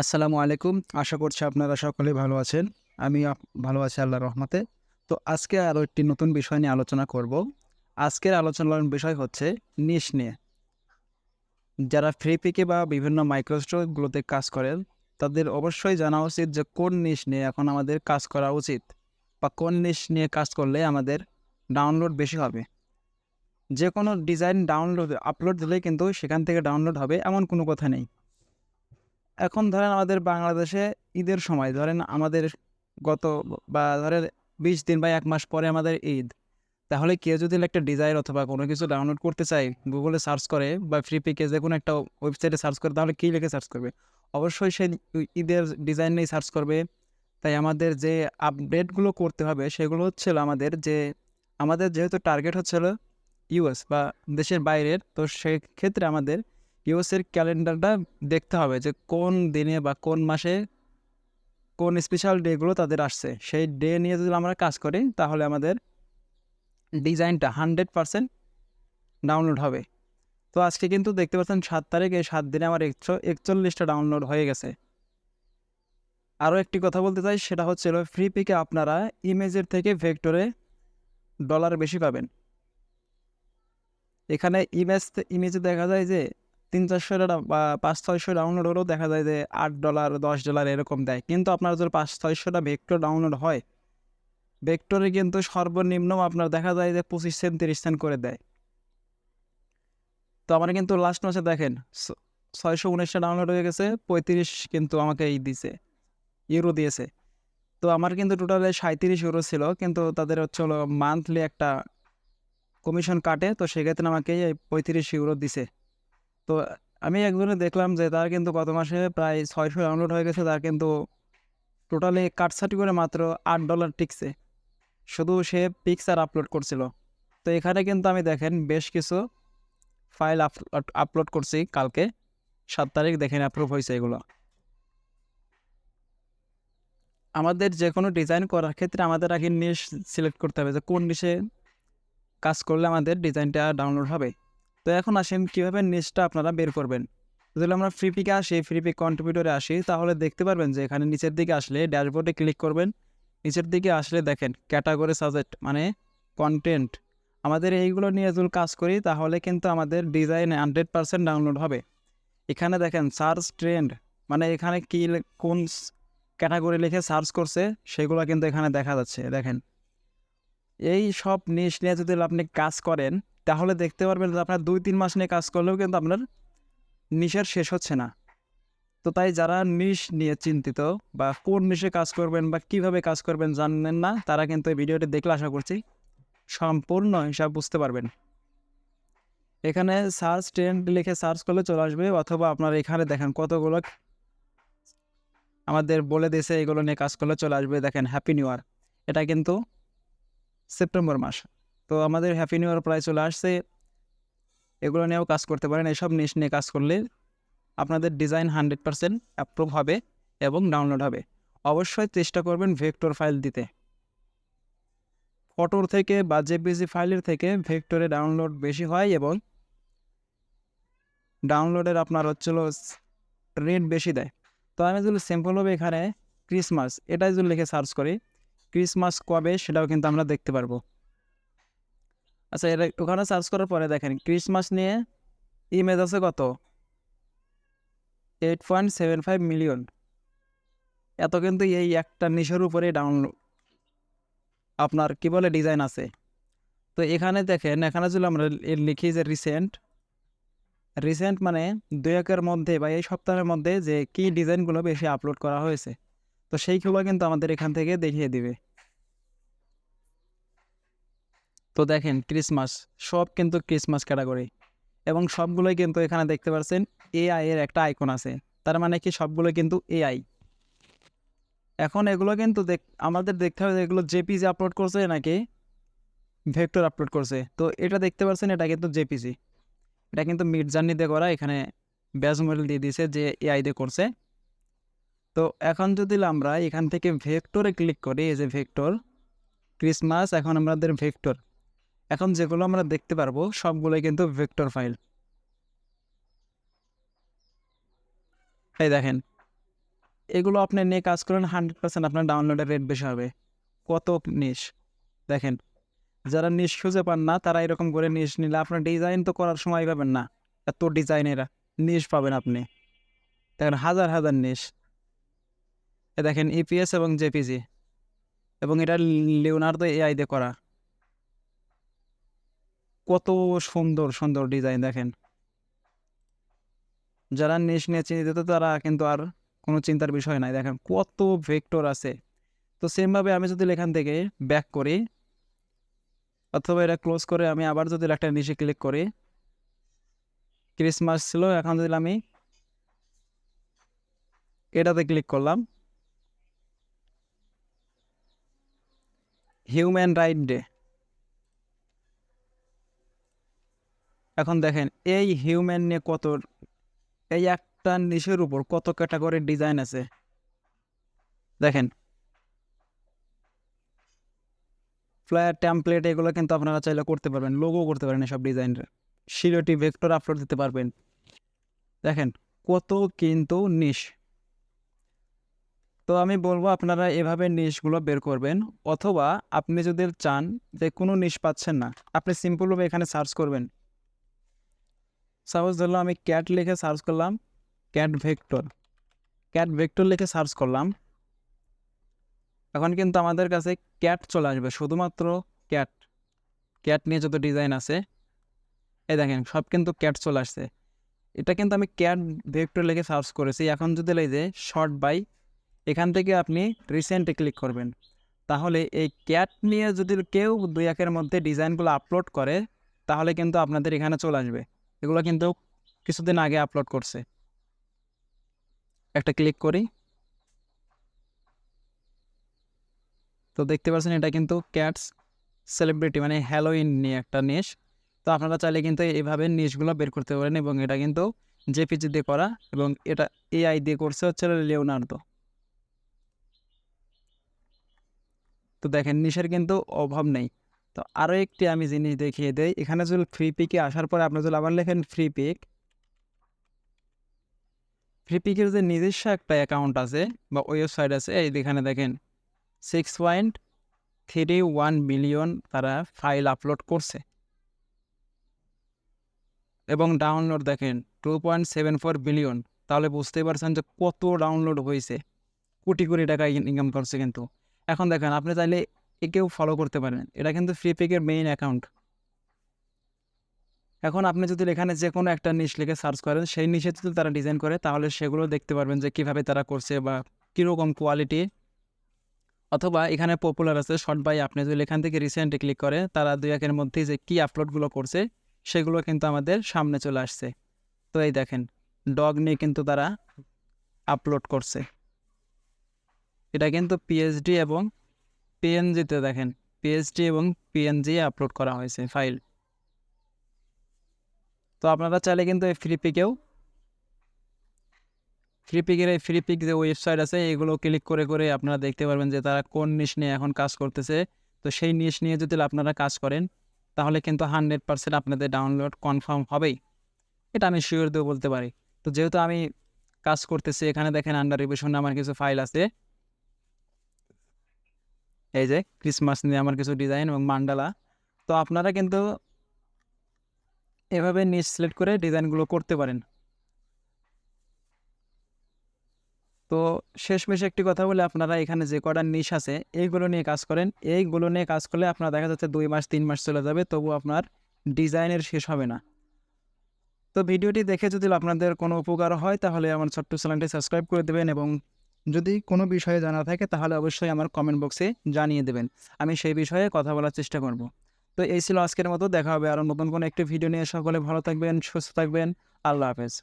আসসালামু আলাইকুম। আশা করছি আপনারা সকলে ভালো আছেন। আমি ভালো আছি আল্লাহ রহমতে। তো আজকে আরও একটি নতুন বিষয় নিয়ে আলোচনা করব। আজকের আলোচনার বিষয় হচ্ছে নিশ নিয়ে। যারা ফ্রি পিকে বা বিভিন্ন মাইক্রোস্টোরগুলোতে কাজ করেন, তাদের অবশ্যই জানা উচিত যে কোন নিশ নিয়ে এখন আমাদের কাজ করা উচিত বা কোন নিশ নিয়ে কাজ করলে আমাদের ডাউনলোড বেশি হবে। যে কোনো ডিজাইন ডাউনলোড, আপলোড দিলেই কিন্তু সেখান থেকে ডাউনলোড হবে, এমন কোনো কথা নেই। এখন ধরেন আমাদের বাংলাদেশে ঈদের সময়, ধরেন আমাদের গত বা ধরেন বিশ দিন বা এক মাস পরে আমাদের ঈদ। তাহলে কেউ যদি একটা ডিজাইন অথবা কোনো কিছু ডাউনলোড করতে চায় গুগলে সার্চ করে বা ফ্রি পিকে যে কোনো একটা ওয়েবসাইটে সার্চ করে, তাহলে কী লিখে সার্চ করবে? অবশ্যই সে ঈদের ডিজাইন নিয়ে সার্চ করবে। তাই আমাদের যে আপডেটগুলো করতে হবে, সেগুলো হচ্ছিল আমাদের যে, আমাদের যেহেতু টার্গেট হচ্ছিল ইউএস বা দেশের বাইরের, তো সেক্ষেত্রে আমাদের ইউএসের ক্যালেন্ডারটা দেখতে হবে যে কোন দিনে বা কোন মাসে কোন স্পেশাল ডেগুলো তাদের আসছে। সেই ডে নিয়ে যদি আমরা কাজ করি, তাহলে আমাদের ডিজাইনটা হান্ড্রেড পারসেন্ট ডাউনলোড হবে। তো আজকে কিন্তু দেখতে পাচ্ছেন সাত তারিখ, এই সাত দিনে আমার একশো একচল্লিশটা ডাউনলোড হয়ে গেছে। আরও একটি কথা বলতে চাই, সেটা হচ্ছিল ফ্রি পিকে আপনারা ইমেজের থেকে ভেক্টরে ডলার বেশি পাবেন। এখানে ইমেজ, ইমেজে দেখা যায় যে তিন চারশো বা পাঁচ ছয়শো ডাউনলোড হলেও দেখা যায় যে আট ডলার, দশ ডলার এরকম দেয়। কিন্তু আপনার যদি পাঁচ ছয়শোটা ভেক্টর ডাউনলোড হয় ভেক্টরে কিন্তু সর্বনিম্ন আপনার দেখা যায় যে পঁচিশ সেন্ট তিরিশ সেন্ট করে দেয়। তো আমার কিন্তু লাস্ট মাসে দেখেন ছয়শো উনিশটা ডাউনলোড হয়ে গেছে, পঁয়ত্রিশ কিন্তু আমাকে এই দিছে ইউরো দিয়েছে। তো আমার কিন্তু টোটালে সাঁত্রিশ ইউরো ছিল, কিন্তু তাদের হচ্ছে হলো মান্থলি একটা কমিশন কাটে, তো সেক্ষেত্রে আমাকে পঁয়ত্রিশ ইউরো দিছে। তো আমি একজনে দেখলাম যে তার কিন্তু গত মাসে প্রায় ছয়শো ডাউনলোড হয়ে গেছে। তার কিন্তু টোটালি কাটসাটি করে মাত্র আট ডলার টিকছে। শুধু সে পিকচার আপলোড করছিল। তো এখানে কিন্তু আমি দেখেন বেশ কিছু ফাইল আপলোড করছি কালকে। সাত তারিখ দেখেন অ্যাপ্রুভ হয়েছে এগুলো। আমাদের যে কোনো ডিজাইন করার ক্ষেত্রে আমাদের আগে নিশ সিলেক্ট করতে হবে যে কোন নিশে কাজ করলে আমাদের ডিজাইনটা ডাউনলোড হবে। তো এখন আসেন কীভাবে নিচটা আপনারা বের করবেন। যদি আমরা ফ্রি পিকে আসি ফ্রি পিক কন্ট্রিবিউটরে আসি, তাহলে দেখতে পারবেন যে এখানে নিচের দিকে আসলে ড্যাশবোর্ডে ক্লিক করবেন। নিচের দিকে আসলে দেখেন ক্যাটাগরি সাজেক্ট মানে কন্টেন্ট আমাদের এইগুলো নিয়ে যদি কাজ করি, তাহলে কিন্তু আমাদের ডিজাইন হান্ড্রেড পারসেন্ট ডাউনলোড হবে। এখানে দেখেন সার্চ ট্রেন্ড মানে এখানে কী কোন ক্যাটাগরি লিখে সার্চ করছে, সেগুলো কিন্তু এখানে দেখা যাচ্ছে, দেখেন। এই সব নিশ নিয়ে যদি আপনি কাজ করেন তাহলে দেখতে পারবেন যে আপনার দুই তিন মাস নিয়ে কাজ করলেও কিন্তু আপনার নিশের শেষ হচ্ছে না। তো তাই যারা নিশ নিয়ে চিন্তিত বা কোন নিশে কাজ করবেন বা কীভাবে কাজ করবেন জানেন না, তারা কিন্তু এই ভিডিওটি দেখলে আশা করছি সম্পূর্ণ হিসাব বুঝতে পারবেন। এখানে সার্চ ট্রেন্ড লিখে সার্চ করলে চলে আসবে অথবা আপনার এখানে দেখেন কতগুলো আমাদের বলে দিয়েছে এগুলো নিয়ে কাজ করলে চলে আসবে। দেখেন হ্যাপি নিউ ইয়ার এটা কিন্তু সেপ্টেম্বর মাস। তো আমাদের হ্যাপি নিউ ইয়ার প্রায় চলে আসছে। এগুলো নিয়েও কাজ করতে পারেন, এসব নিশ নিয়ে কাজ করলে আপনাদের ডিজাইন হান্ড্রেড পারসেন্ট অ্যাপ্রুভ হবে এবং ডাউনলোড হবে। অবশ্যই চেষ্টা করবেন ভেক্টর ফাইল দিতে। ফটোর থেকে বা জেপিজি ফাইলের থেকে ভেক্টরে ডাউনলোড বেশি হয় এবং ডাউনলোডের আপনার হচ্ছিল রেট বেশি দেয়। তো আমি যদি সিম্পল হবে এখানে ক্রিসমাস এটাই যদি লিখে সার্চ করি ক্রিসমাস কবে সেটাও কিন্তু আমরা দেখতে পারব। আচ্ছা এটা ওখানে সার্চ করার পরে দেখেন ক্রিসমাস নিয়ে ইমেজ আছে কত? Eight point seven five million এত কিন্তু এই একটা নিশের উপরে ডাউনলোড আপনার কি বলে ডিজাইন আছে? তো এখানে দেখেন, এখানে যদি আমরা লিখি যে রিসেন্ট রিসেন্ট মানে দুই একের মধ্যে বা এই সপ্তাহের মধ্যে যে কি ডিজাইনগুলো বেশি আপলোড করা হয়েছে, তো সেইগুলো কিন্তু আমাদের এখান থেকে দেখিয়ে দিবে। তো দেখেন ক্রিসমাস, সব কিন্তু ক্রিসমাস ক্যাটাগরি। এবং সবগুলোই কিন্তু এখানে দেখতে পাচ্ছেন এআই এর একটা আইকন আছে। তার মানে কি সবগুলো কিন্তু এআই এখন এগুলো কিন্তু দেখ, আমাদের দেখতে হবে এগুলো জেপিজি আপলোড করছে নাকি ভেক্টর আপলোড করছে। তো এটা দেখতে পাচ্ছেন এটা কিন্তু জেপিজি এটা কিন্তু মিড জার্নি দিয়ে করা, এখানে ব্যাজ মডেল দিয়ে দিয়েছে যে এআই দিয়ে করছে। তো এখন যদি আমরা এখান থেকে ভেক্টরে ক্লিক করি, এই যে ভেক্টর ক্রিসমাস এখন আমাদের ভেক্টর এখন যেগুলো আমরা দেখতে পারব, সবগুলোই কিন্তু ভেক্টর ফাইল। এই দেখেন, এগুলো আপনি নিয়ে কাজ করেন, হান্ড্রেড পার্সেন্ট আপনার ডাউনলোডের রেট বেশি হবে। কত নিশ? দেখেন, যারা নিশ খুঁজে পান না, তারা এরকম করে নিশ নিলে আপনার ডিজাইন তো করার সময় পাবেন না। এত ডিজাইনেরা নিশ পাবেন আপনি। দেখেন, হাজার হাজার নিশ। এ দেখেন ইপিএস এবং জেপিজি এবং এটা লিওনার্দো এআই দিয়ে করা। কত সুন্দর সুন্দর ডিজাইন দেখেন। যারা নিশ নিয়ে চিন্তিত, তারা কিন্তু আর কোনো চিন্তার বিষয় নাই। দেখেন কত ভেক্টর আছে। তো সেমভাবে আমি যদি এখান থেকে ব্যাক করি, অথবা এটা ক্লোজ করে আমি আবার যদি একটা নিচে ক্লিক করি ক্রিসমাস ছিল, এখন যদি আমি এটাতে ক্লিক করলাম হিউম্যান রাইট ডে এখন দেখেন, এই হিউম্যান নিয়ে কত, এই একটা নিশের উপর কত ক্যাটাগরির ডিজাইন আছে। দেখেন ফ্লায়ার ট্যাম্পলেট এগুলো কিন্তু আপনারা চাইলে করতে পারবেন লোগো করতে পারেন এসব ডিজাইনের শিরোটি ভেক্টর আপলোড দিতে পারবেন। দেখেন, কত কিন্তু নিশ তো আমি বলব আপনারা এভাবে নিশগুলো বের করবেন, অথবা আপনি যদি চান যে কোনো নিশ পাচ্ছেন না, আপনি সিম্পলভাবে এখানে সার্চ করবেন। সাপোজ ধরলাম আমি ক্যাট লিখে সার্চ করলাম ক্যাট ভেক্টর ক্যাট ভেক্টর লিখে সার্চ করলাম, এখন কিন্তু আমাদের কাছে ক্যাট চলে আসবে, শুধুমাত্র ক্যাট ক্যাট নিয়ে যত ডিজাইন আছে, এই দেখেন সব কিন্তু ক্যাট চলে আসছে। এটা কিন্তু আমি ক্যাট ভেক্টর লিখে সার্চ করেছি, এখন যদি যে শর্ট বাই এখান থেকে আপনি রিসেন্টে ক্লিক করবেন। তাহলে এই ক্যাট নিয়ে যদি কেউ দুই একের মধ্যে ডিজাইনগুলো আপলোড করে, তাহলে কিন্তু আপনাদের এখানে চলে আসবে। এগুলো কিন্তু কিছুদিন আগে আপলোড করছে। একটা ক্লিক করি। তো দেখতে পাচ্ছেন এটা কিন্তু ক্যাটস সেলিব্রিটি মানে হ্যালোইন নিয়ে একটা নিশ তো আপনারা চাইলে কিন্তু এইভাবে নিশগুলো বের করতে পারেন এবং এটা কিন্তু জেপিজি দিয়ে করা এবং এটা এআই দিয়ে করছে হচ্ছে লিওনার্দো তো দেখেন নিশের কিন্তু অভাব নেই। তো আরও একটি আমি জিনিস দেখিয়ে দেই। এখানে যদি ফ্রি পিকে আসার পরে আপনি যদি আবার লেখেন ফ্রি পিক ফ্রি পিকের যে নিজস্ব একটা অ্যাকাউন্ট আছে বা ওয়েবসাইট আছে, এই এখানে দেখেন six point three one million তারা ফাইল আপলোড করছে। এবং ডাউনলোড দেখেন two point seven four billion তাহলে বুঝতেই পারছেন যে কত ডাউনলোড হয়েছে। কোটি কোটি টাকা ইনকাম করছে কিন্তু। এখন দেখেন, আপনি চাইলে একেও ফলো করতে পারেন এটা কিন্তু ফ্রি পিকের মেইন অ্যাকাউন্ট এখন আপনি যদি এখানে যে কোনো একটা নিশ লিখে সার্চ করেন, সেই নিশে যদি তারা ডিজাইন করে, তাহলে সেগুলো দেখতে পারবেন যে কীভাবে তারা করছে বা কীরকম কোয়ালিটি অথবা এখানে পপুলার আছে, শর্ট বাই আপনি যদি এখান থেকে রিসেন্টে ক্লিক করে, তারা দুই একের মধ্যে যে কী আপলোডগুলো করছে, সেগুলো কিন্তু আমাদের সামনে চলে আসছে। তো এই দেখেন ডগ নিয়ে কিন্তু তারা আপলোড করছে। এটা কিন্তু পিএইচডি এবং পিএনজিতে দেখেন পিএইচডি এবং পিএনজি আপলোড করা হয়েছে ফাইল তো আপনারা চাইলে কিন্তু এই ফ্রি পিকেও ফ্রি পিকের এই ফ্রি পিক যে ওয়েবসাইট আছে, এগুলো ক্লিক করে করে আপনারা দেখতে পারবেন যে তারা কোন নিশ নিয়ে এখন কাজ করতেছে। তো সেই নিশ নিয়ে যদি আপনারা কাজ করেন, তাহলে কিন্তু হান্ড্রেড পার্সেন্ট আপনাদের ডাউনলোড কনফার্ম হবেই। এটা আমি শিওর দিয়ে বলতে পারি। তো যেহেতু আমি কাজ করতেছি, এখানে দেখেন আন্ডার রিভিশনে আমার কিছু ফাইল আছে। এই যে ক্রিসমাস নিয়ে আমার কিছু ডিজাইন এবং মান্ডালা তো আপনারা কিন্তু এভাবে নিচ সিলেক্ট করে ডিজাইনগুলো করতে পারেন। তো শেষমেশ একটি কথা বলে আপনারা এখানে যে কটা নিশ আছে, এইগুলো নিয়ে কাজ করেন। এইগুলো নিয়ে কাজ করলে আপনার দেখা যাচ্ছে দুই মাস, তিন মাস চলে যাবে, তবু আপনার ডিজাইনের শেষ হবে না। তো ভিডিওটি দেখে যদি আপনাদের কোনো উপকার হয়, তাহলে আমার ছোট্ট চ্যানেলটি সাবস্ক্রাইব করে দেবেন এবং যদি কোনো বিষয়ে জানা থাকে, তাহলে অবশ্যই আমার কমেন্ট বক্সে জানিয়ে দেবেন। আমি সেই বিষয়ে কথা বলার চেষ্টা করব। তো এই ছিল আজকের মতো। দেখা হবে আরও নতুন কোনো একটি ভিডিও নিয়ে। সকলে ভালো থাকবেন, সুস্থ থাকবেন। আল্লাহ হাফেজ।